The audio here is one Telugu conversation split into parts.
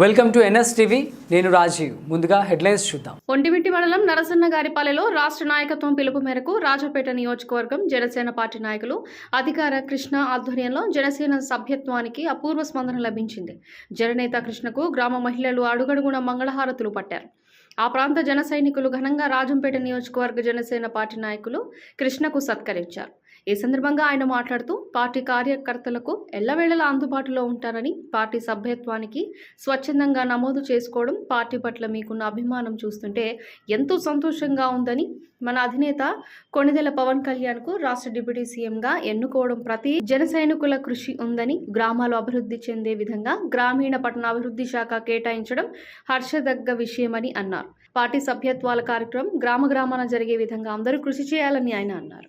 Welcome to NS TV. నేను రాజీవ్. ముందుగా హెడ్లైన్స్ చూద్దాం. ఒంటిమిట్టి మండలం నరసన్న గారిపాలెలో రాష్ట్ర నాయకత్వం పిలుపు మేరకు రాజపేట నియోజకవర్గం జనసేన పార్టీ నాయకులు అధికార కృష్ణ ఆధ్వర్యంలో జనసేన సభ్యత్వానికి అపూర్వ స్పందన లభించింది. జననేత కృష్ణకు గ్రామ మహిళలు అడుగడుగున మంగళహారతులు పట్టారు. ఆ ప్రాంత జన సైనికులు ఘనంగా రాజంపేట నియోజకవర్గ జనసేన పార్టీ నాయకులు కృష్ణకు సత్కరించారు. ఈ సందర్భంగా ఆయన మాట్లాడుతూ పార్టీ కార్యకర్తలకు ఎల్లవేళలా అందుబాటులో ఉంటారని పార్టీ సభ్యత్వానికి స్వచ్ఛందంగా నమోదు చేసుకోవడం పార్టీ పట్ల మీకున్న అభిమానం చూస్తుంటే ఎంతో సంతోషంగా ఉందని మన అధినేత కొణిదెల పవన్ కళ్యాణ్కు రాష్ట్ర డిప్యూటీ సీఎంగా ఎన్నుకోవడం ప్రతి జన సైనికుల కృషి ఉందని గ్రామాలు అభివృద్ధి చెందే విధంగా గ్రామీణ పట్టణాభివృద్ధి శాఖ కేటాయించడం హర్షదగ్గ విషయమని అన్నారు. పార్టీ సభ్యత్వాల కార్యక్రమం గ్రామ గ్రామాన జరిగే విధంగా అందరూ కృషి చేయాలని ఆయన అన్నారు.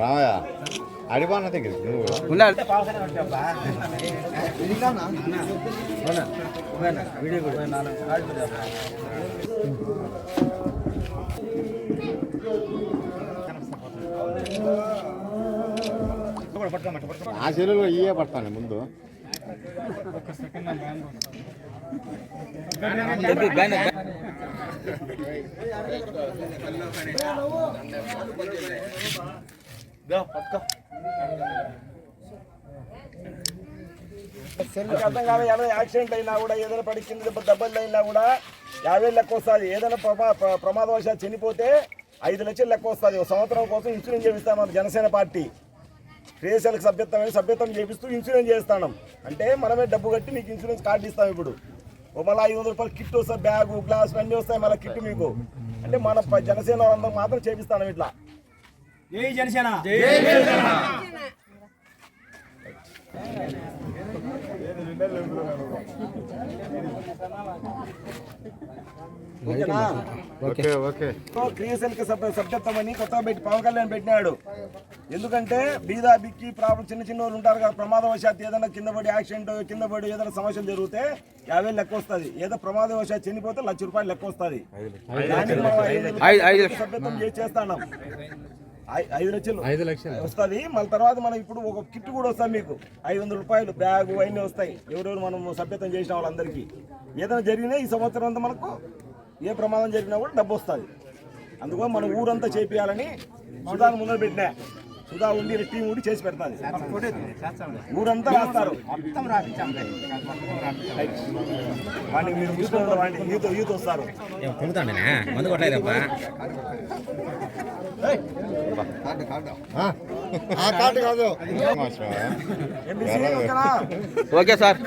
రామయ్య దగ్గర నువ్వు. ఆ చెరువులో ఇయే పడతాను ముందు. సెల్కి అర్థం కాదు ఏదైనా యాక్సిడెంట్ అయినా కూడా ఏదైనా పడి కింద దెబ్బలు అయినా కూడా యాభై లెక్క వస్తుంది. ఏదైనా ప్రమా ప్ర- చనిపోతే ఐదు లక్షలు లెక్క వస్తుంది. ఒక సంవత్సరం కోసం ఇన్సూరెన్స్ చేపిస్తాం మన జనసేన పార్టీ. క్రియేషన్లకు సభ్యత్వం సభ్యత్వం చేపిస్తూ ఇన్సూరెన్స్ చేస్తాం అంటే మనమే డబ్బు కట్టి మీకు ఇన్సూరెన్స్ కార్డు ఇస్తాం ఇప్పుడు. మళ్ళీ ఐదు వందల రూపాయలు కిట్ వస్తుంది బ్యాగు గ్లాస్ అన్నీ వస్తాయి మళ్ళీ కిట్ మీకు. అంటే మన జనసేన వాళ్ళందరూ మాత్రం చేపిస్తాం ఇట్లా. ఓకే ఓకే క్రియాశీలక సభ్య సభ్యత్వం అని కొత్తగా పెట్టి పవన్ కళ్యాణ్ పెట్టినాడు. ఎందుకంటే బీదా బిక్కి ప్రాబ్లం చిన్న చిన్న వాళ్ళు ఉంటారు కదా ప్రమాదవశాత్తు ఏదైనా కింద పడి యాక్సిడెంట్ కింద పడి ఏదైనా సమస్యలు జరిగితే యాభై లెక్క వస్తుంది. ఏదో ప్రమాదవశాత్తు చనిపోతే లక్ష రూపాయలు లెక్క వస్తుంది. దానికి మనం సభ్యత్వం చేసి చేస్తాం ఐదు లక్షలు. ఐదు లక్షలు. వస్తుంది. మళ్ళీ తర్వాత మనం ఇప్పుడు ఒక కిట్ కూడా వస్తుంది మీకు. ఐదు వందల రూపాయలు బ్యాగు అవన్నీ వస్తాయి. ఎవరెవరు మనం సభ్యత్వం చేసిన వాళ్ళందరికీ. ఏదైనా జరిగినా ఈ సంవత్సరం అంతా మనకు ఏ ప్రమాదం జరిగినా కూడా డబ్బు వస్తుంది. అందుకని మన ఊరంతా చేపియాలని సుధాను ముందర పెట్టినా. సుధా ఉండి టీం ఉండి చేసి పెడతాది. ఊరంతా రాస్తారు. వాడిని మీరు చూసుకోండి వాడిని యూత్ యూత్ వస్తారు. మందు కొట్టలేదప్పా కాదు. Okay sir.